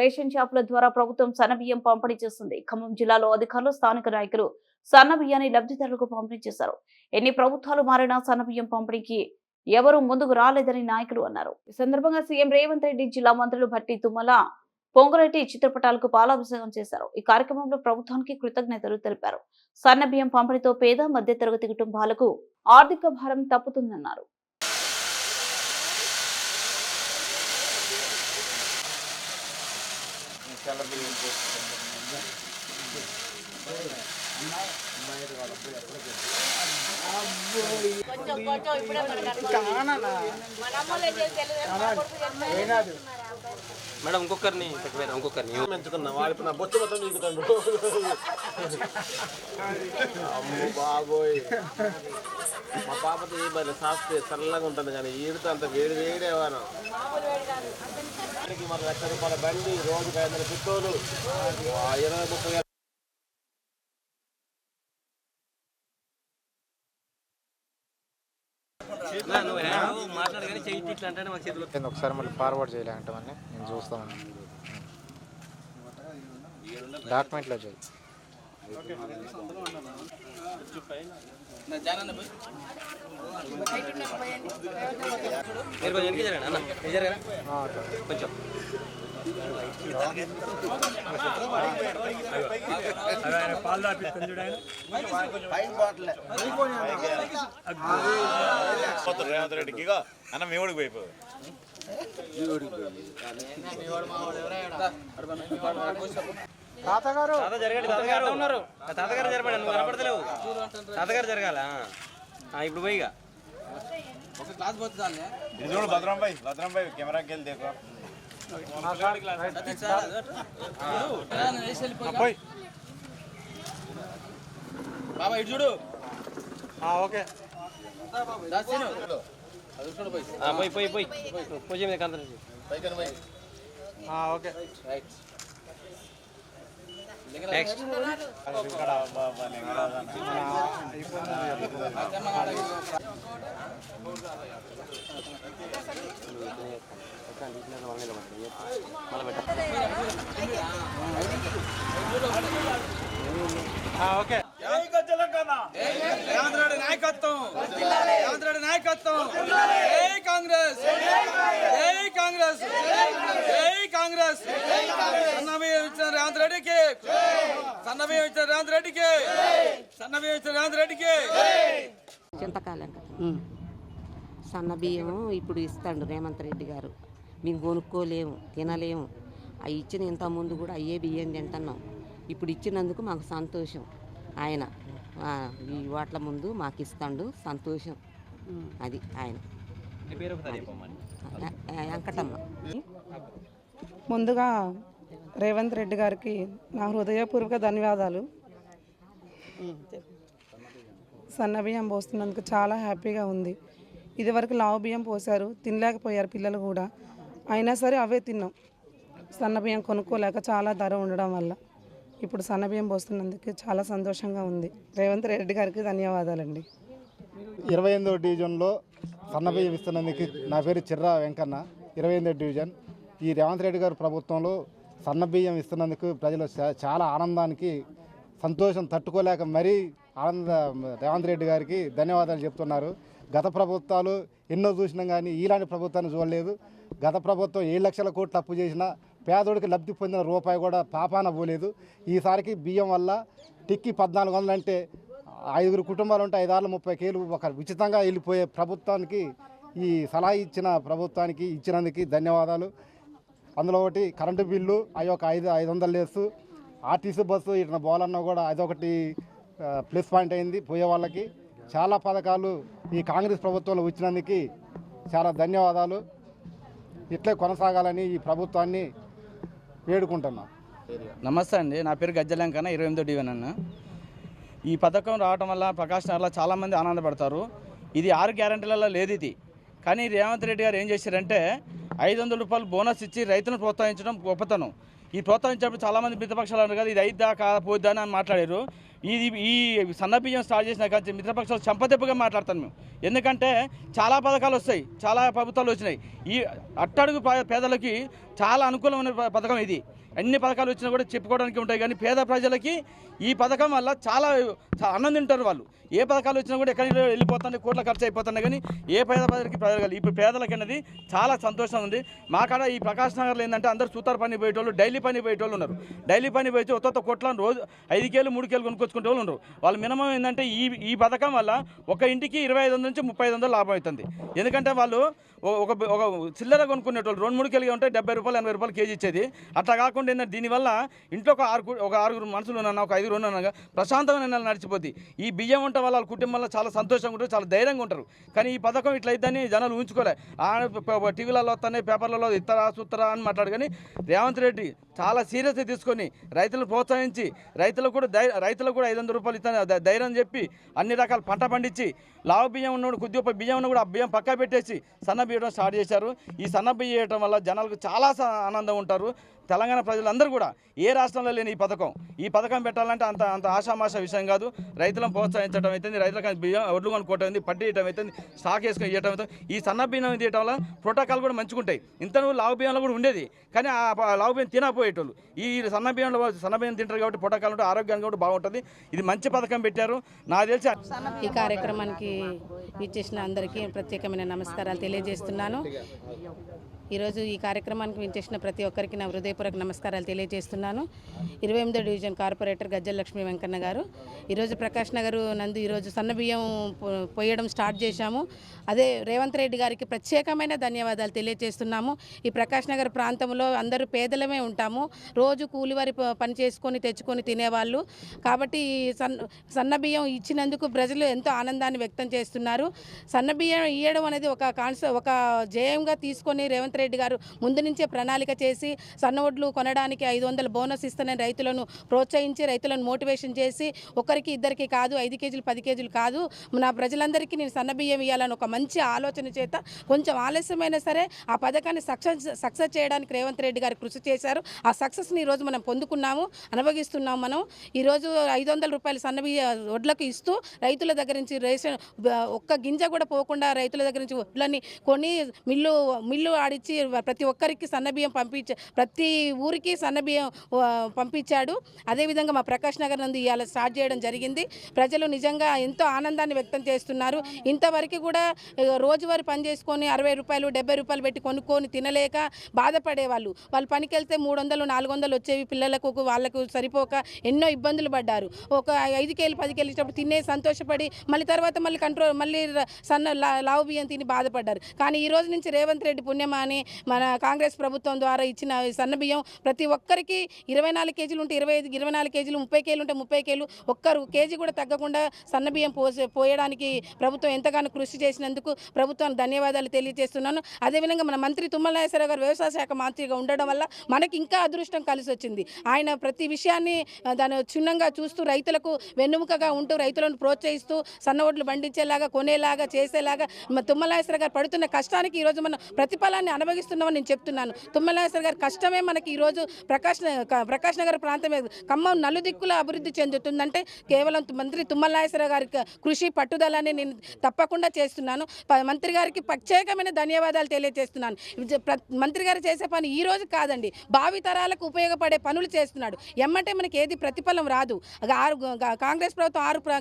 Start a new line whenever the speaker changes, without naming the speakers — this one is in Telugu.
రేషన్ షాపుల ద్వారా ప్రభుత్వం సన్నబియ్యం పంపిణీ చేస్తుంది. ఖమ్మం జిల్లాలో అధికారులు స్థానిక నాయకులు సన్నబియ్యాన్ని లబ్ధిదారులకు పంపిణీ చేశారు. ఎన్ని ప్రభుత్వాలు మారినా సన్నబియ్యం పంపిణీకి ఎవరూ ముందుకు రాలేదని నాయకులు అన్నారు. ఈ సందర్భంగా సీఎం రేవంత్ రెడ్డి జిల్లా మంత్రులు భట్టి తుమ్మల పొంగురెడ్డి చిత్రపటాలకు పాలాభిషేకం చేశారు. ఈ కార్యక్రమంలో ప్రభుత్వానికి కృతజ్ఞతలు తెలిపారు. సన్నబియ్యం పంపిణీతో పేద మధ్యతరగతి కుటుంబాలకు ఆర్థిక భారం తప్పుతుందన్నారు.
కొంచెం కొంచెం ఇప్పుడే మనకు అనుభవం. మన అమ్మోళ్ళే చేసి తెలియదు, మన కొడుకు చేస్తాడు.
మేడం ఇంకొకరిని పెట్టారు ఇంకొకరిని.
పెంచుకున్నా వాడికి నా బొచ్చు మొత్తం తీసుకుంటాను అమ్మ బాబోయ్. మా పాపతో ఏ మరి సాఫ్ట్ చల్లగా ఉంటుంది కానీ ఈడితో అంత వేడి వేడే వానం మన లక్ష రూపాయల బండి రోజుకి ఐదు వందల పిట్టోలు ఇరవై ముప్పై వేల
నువ్వు హ్యాండ్ మాట్లాడు కానీ చెయ్యి ఇట్లా అంటే మాకు చేతిలో
కింద ఒకసారి మళ్ళీ ఫార్వర్డ్ చేయాలంటామని నేను చూస్తామని డాక్యుమెంట్లో చేయి.
మీరు కొంచెం వెనక్కి జరగండి అన్న. కొంచెం
రేవంత్ రెడ్డికి ఇగో అన్న మీ ఊడికి పోయిపో
తాతగారు.
తాత జరగండి తాతగారు. ఉన్నారు. తాతగారు జరపండి నువ్వు కనపడతలేవు. తాతగారు జరగాల? ఆ, ఇప్పుడు పోయిగా
ఇది చూడు భద్రం భాయ్ భద్రం భాయ్ కెమెరాకి వెళ్ళి దేకో పోయి
ఆ, ఓకే
ఆ, పోయి పోయి పోయి పూజ మీద కాంతం
ఆ, ఓకే
నెక్స్ట్
ఇక్కడ బ- బ- లింగరాజు అన్న.
ఆ, ఓకే.
ఆంధ్రాడి నాయకత్వం ఆంధ్రాడి నాయకత్వం జై కాంగ్రెస్ జై కాంగ్రెస్ జై కాంగ్రెస్ సన్నబియ్యం ఇచ్చిన రేవంత్ రెడ్డికి సన్నబియ్యం ఇచ్చిన రేవంత్ రెడ్డికి ఇచ్చిన రేవంత్ రెడ్డికి
చింతకాలం సన్న బియ్యం ఇప్పుడు ఇస్తాడు రేవంత్ రెడ్డి గారు. మేము కొనుక్కోలేము తినలేము. అవి ఇచ్చిన ఇంత ముందు కూడా అయ్యే బియ్యం తింటున్నాం. ఇప్పుడు ఇచ్చినందుకు మాకు సంతోషం. ఆయన ఈ వాట్ల ముందు మాకు ఇస్తాడు సంతోషం. అది ఆయన. వెంకటమ్మ.
ముందుగా రేవంత్ రెడ్డి గారికి నా హృదయపూర్వక ధన్యవాదాలు. సన్న బియ్యం పోస్తున్నందుకు చాలా హ్యాపీగా ఉంది. ఇదివరకు లావు బియ్యం పోసారు తినలేకపోయారు పిల్లలు కూడా. అయినా సరే అవే తిన్నాం. సన్న బియ్యం కొనుక్కోలేక చాలా ధర ఉండడం వల్ల. ఇప్పుడు సన్న బియ్యం పోస్తున్నందుకు చాలా సంతోషంగా ఉంది. రేవంత్ రెడ్డి గారికి ధన్యవాదాలండి.
ఇరవై ఎనిమిదో డివిజన్లో సన్నబియ్యం ఇస్తున్నందుకు నా పేరు చిర్రా వెంకన్న. ఇరవై ఎనిమిదో డివిజన్. ఈ రేవంత్ రెడ్డి గారు ప్రభుత్వంలో సన్నబియ్యం ఇస్తున్నందుకు ప్రజలు చాలా ఆనందానికి సంతోషం తట్టుకోలేక మరీ ఆనంద రేవంత్ రెడ్డి గారికి ధన్యవాదాలు చెప్తున్నారు. గత ప్రభుత్వాలు ఎన్నో చూసినాం కానీ ఇలాంటి ప్రభుత్వాన్ని చూడలేదు. గత ప్రభుత్వం ఏడు లక్షల కోట్లు అప్పు చేసినా పేదోడికి లబ్ధి పొందిన రూపాయి కూడా పాపాన పోలేదు. ఈసారికి బియ్యం వల్ల టిక్కి పద్నాలుగు వందలు అంటే ఐదుగురు కుటుంబాలు ఉంటే ఐదారు ముప్పై కేలు ఒక ఉచితంగా వెళ్ళిపోయే ప్రభుత్వానికి ఈ సలహా ఇచ్చిన ప్రభుత్వానికి ఇచ్చినందుకు ధన్యవాదాలు. అందులో ఒకటి కరెంటు బిల్లు అవి ఒక ఐదు ఐదు వందలు లేసు ఆర్టీసీ బస్సు ఇట్లా పోవాలన్నా కూడా అదొకటి ప్లస్ పాయింట్ అయింది పోయే వాళ్ళకి. చాలా పథకాలు ఈ కాంగ్రెస్ ప్రభుత్వంలో వచ్చినందుకు చాలా ధన్యవాదాలు. ఇట్లే కొనసాగాలని ఈ ప్రభుత్వాన్ని వేడుకుంటున్నా.
నమస్తే అండి నా పేరు గజ్జలంకన ఇరవై ఎనిమిదో డివెన్ అన్న. ఈ పథకం రావటం వల్ల ప్రకాష్ నగర్లో చాలామంది ఆనందపడతారు. ఇది ఆరు గ్యారంటీలలో లేదు ఇది. కానీ రేవంత్ రెడ్డి గారు ఏం చేశారంటే ఐదు వందల రూపాయలు బోనస్ ఇచ్చి రైతులను ప్రోత్సహించడం గొప్పతనం. ఈ ప్రోత్సహించినప్పుడు చాలామంది మిత్రపక్షాలు అన్నారు కదా ఇది అయిద్దా కాకపోద్దా అని మాట్లాడారు. ఇది ఈ సన్నబియ్యం స్టార్ట్ చేసిన కానీ మిత్రపక్షాలు చంపదెబ్బగా మాట్లాడతాను మేము. ఎందుకంటే చాలా పథకాలు వస్తాయి చాలా ప్రభుత్వాలు వచ్చినాయి. ఈ అట్టడుగు పేదలకి చాలా అనుకూలమైన ప- పథకం ఇది. అన్ని పథకాలు వచ్చినా కూడా చెప్పుకోవడానికి ఉంటాయి. కానీ పేద ప్రజలకి ఈ పథకం వల్ల చాలా అన్నం తింటారు వాళ్ళు. ఏ పథకాలు వచ్చినా కూడా ఎక్కడికి వెళ్ళిపోతుంది కోట్ల ఖర్చు అయిపోతున్నాయి. కానీ ఏ పేద ప్రజలకి ప్రజలు ఇప్పుడు పేదలకి అనేది చాలా సంతోషం ఉంది. మా కాడ ఈ ప్రకాశ్ నగర్లో ఏంటంటే అందరూ సూతారు పని పోయేటోళ్ళు డైలీ పని పోయేటోళ్ళు ఉన్నారు. డైలీ పని పోయి ఒక్కొక్క కోట్లను రోజు ఐదు కేలు మూడు కేలు కొనుక్కొచ్చుకుంటే వాళ్ళు ఉన్నారు. వాళ్ళు మినిమం ఏంటంటే ఈ ఈ పథకం వల్ల ఒక ఇంటికి ఇరవై ఐదు నుంచి ముప్పై ఐదు వందలు లాభం అవుతుంది. ఎందుకంటే వాళ్ళు ఒక ఒక చిల్లర కొనుక్కునేటోళ్ళు రెండు మూడు కేలుగా ఉంటే డెబ్బై రూపాయలు ఎనభై రూపాయలు కేజీ ఇచ్చేది. అట్లా కాకుండా ఏంటంటే దీనివల్ల ఇంట్లో ఒక ఆరు ఒక ఆరుగురు మనుషులు ఉన్నాను ఒక ఐదుగురు ఉన్నాను ప్రశాంతంగా నెల నడిచిపోద్ది. ఈ బియ్యం వంట వల్ల వాళ్ళ కుటుంబంలో చాలా సంతోషంగా ఉంటారు చాలా ధైర్యంగా ఉంటారు. కానీ ఈ పథకం ఇట్లా జనాలు ఊహించుకోలే. టీవీలలో వస్తున్నాయి పేపర్లలో ఇస్తారా సుత్తరా అని మాట్లాడు. కానీ రేవంత్ రెడ్డి చాలా సీరియస్గా తీసుకొని రైతులను ప్రోత్సహించి రైతులకు కూడా ధై రైతులకు కూడా ఐదు వందల రూపాయలు ఇస్తాను ధైర్యం చెప్పి అన్ని రకాల పంట పండించి లావు బియ్యం ఉన్నప్పుడు కొద్దిగా బియ్యం ఉన్న కూడా ఆ బియ్యం పక్కా పెట్టేసి సన్న బియ్యడం స్టార్ట్ చేశారు. ఈ సన్న బియ్యం వేయడం వల్ల జనాలకు చాలా ఆనందం ఉంటారు. తెలంగాణ ప్రజలందరూ కూడా ఏ రాష్ట్రంలో లేని ఈ పథకం. ఈ పథకం పెట్టాలంటే అంత అంత ఆషామాష విషయం కాదు. రైతులను ప్రోత్సహించడం అయితే రైతులకు బియ్యం ఒడ్లు కొనుక్కోవటం అయింది పట్టి ఇవ్వడం అయితే స్టాక్ వేసుకొని ఇవ్వడం అయితే ఈ సన్న బియ్యం తీయటం వల్ల ప్రోటోకాల్ కూడా మంచిగుంటాయి ఇంత నువ్వు లావు బియ్యంలో కూడా ఉండేది. కానీ ఆ లావు బియ్యం తినపోయేటోళ్ళు ఈ సన్న బియ్యంలో సన్న బియ్యం తింటారు కాబట్టి ప్రోటోకాల్ ఉంటే ఆరోగ్యానికి కూడా బాగుంటుంది. ఇది మంచి పథకం పెట్టారు. నాకు తెలిసి
ఈ కార్యక్రమానికి ఇచ్చేసిన అందరికీ ప్రత్యేకమైన నమస్కారాలు తెలియజేస్తున్నాను. ఈరోజు ఈ కార్యక్రమానికి వించేసిన ప్రతి ఒక్కరికి నా హృదయపూర్వక నమస్కారాలు తెలియజేస్తున్నాను. ఇరవై ఎనిమిదో డివిజన్ కార్పొరేటర్ గజ్జల లక్ష్మీ వెంకన్న గారు. ఈరోజు ప్రకాష్ నగర్ నందు ఈరోజు సన్నబియ్యం పోయడం స్టార్ట్ చేశాము. అదే రేవంత్ రెడ్డి గారికి ప్రత్యేకమైన ధన్యవాదాలు తెలియజేస్తున్నాము. ఈ ప్రకాష్ నగర్ ప్రాంతంలో అందరూ పేదలమే ఉంటాము. రోజు కూలివారి ప- పని చేసుకొని తెచ్చుకొని తినేవాళ్ళు. కాబట్టి ఈ సన్న సన్నబియ్యం ఇచ్చినందుకు ప్రజలు ఎంతో ఆనందాన్ని వ్యక్తం చేస్తున్నారు. సన్నబియ్యం ఇవ్వడం అనేది ఒక కాన్స ఒక జయంగా తీసుకొని రేవంత్ రెడ్డి గారు ముందు నుంచే ప్రణాళిక చేసి సన్నవడ్లు కొనడానికి ఐదు వందల బోనస్ ఇస్తానని రైతులను ప్రోత్సహించి రైతులను మోటివేషన్ చేసి ఒకరికి ఇద్దరికి కాదు ఐదు కేజీలు పది కేజీలు కాదు నా ప్రజలందరికీ నేను సన్నబియ్యం ఇవ్వాలని ఒక మంచి ఆలోచన చేత కొంచెం ఆలస్యమైనా సరే ఆ పథకాన్ని సక్సెస్ సక్సెస్ చేయడానికి రేవంత్ రెడ్డి గారు కృషి చేశారు. ఆ సక్సెస్ని ఈరోజు మనం పొందుకున్నాము అనుభవిస్తున్నాం మనం. ఈరోజు ఐదు వందల రూపాయలు సన్నబియ్య వడ్లకు ఇస్తూ రైతుల దగ్గర నుంచి రేషన్ ఒక్క గింజ కూడా పోకుండా రైతుల దగ్గర నుంచి వడ్లని కొని మిల్లు మిల్లు వచ్చి ప్రతి ఒక్కరికి సన్నబియ్యం పంపించ ప్రతి ఊరికి సన్నబియ్యం పంపించాడు. అదేవిధంగా మా ప్రకాష్ నగర్ నందు ఇవాళ స్టార్ట్ చేయడం జరిగింది. ప్రజలు నిజంగా ఎంతో ఆనందాన్ని వ్యక్తం చేస్తున్నారు. ఇంతవరకు కూడా రోజువారి పని చేసుకొని అరవై రూపాయలు డెబ్బై రూపాయలు పెట్టి కొనుక్కొని తినలేక బాధపడేవాళ్ళు. వాళ్ళు పనికి వెళ్తే మూడు వందలు నాలుగు వందలు వచ్చేవి పిల్లలకు వాళ్ళకు సరిపోక ఎన్నో ఇబ్బందులు పడ్డారు. ఒక ఐదు కేలు పది ఇచ్చినప్పుడు తినే సంతోషపడి మళ్ళీ తర్వాత మళ్ళీ కంట్రోల్ మళ్ళీ సన్న లా- లావు బియ్యం తిని బాధపడ్డారు. కానీ ఈ రోజు నుంచి రేవంత్ రెడ్డి పుణ్యమా అని మన కాంగ్రెస్ ప్రభుత్వం ద్వారా ఇచ్చిన సన్నబియ్యం సన్న బియ్యం ప్రతి ఒక్కరికి ఇరవై నాలుగు కేజీలు ఉంటే ఇరవై ఐదు ఇరవై నాలుగు కేజీలు ముప్పై కేజీలు ఉంటే ముప్పై కేజీలు ఒక్కరు కేజీ కూడా తగ్గకుండా సన్న బియ్యం పోసే పోయడానికి ప్రభుత్వం ఎంతగానో కృషి చేసినందుకు ప్రభుత్వానికి ధన్యవాదాలు తెలియజేస్తున్నాను. అదేవిధంగా మన మంత్రి తుమ్మల నాగేశ్వరరావు గారు వ్యవసాయ శాఖ మంత్రిగా ఉండడం వల్ల మనకి ఇంకా అదృష్టం కలిసి వచ్చింది ఆయన ప్రతి విషయాన్ని దాని క్షుణ్ణంగా చూస్తూ రైతులకు వెన్నుముకగా ఉంటూ రైతులను ప్రోత్సహిస్తూ సన్న ఓట్లు పండించేలాగా కొనేలాగా చేసేలాగా తుమ్మల నాగేశ్వర గారు పడుతున్న కష్టానికి ఈరోజు మనం ప్రతిఫలాన్ని అనుభవిస్తున్నామని నేను చెప్తున్నాను. తుమ్మలేశ్వర గారి కష్టమే మనకి ఈరోజు ప్రకాష్ న- ప్రకాష్ నగర్ ప్రాంతమే. ఖమ్మం నలుదిక్కుల అభివృద్ధి చెందుతుందంటే కేవలం మంత్రి తుమ్మల గారి కృషి పట్టుదలని నేను తప్పకుండా చేస్తున్నాను. ప- మంత్రి గారికి ప్రత్యేకమైన ధన్యవాదాలు తెలియజేస్తున్నాను. మంత్రి గారు చేసే పని ఈ రోజు కాదండి. భావితరాలకు ఉపయోగపడే పనులు చేస్తున్నాడు. ఎమ్మంటే మనకి ఏది ప్రతిఫలం రాదు. ఆరు కాంగ్రెస్ ప్రభుత్వం ఆరు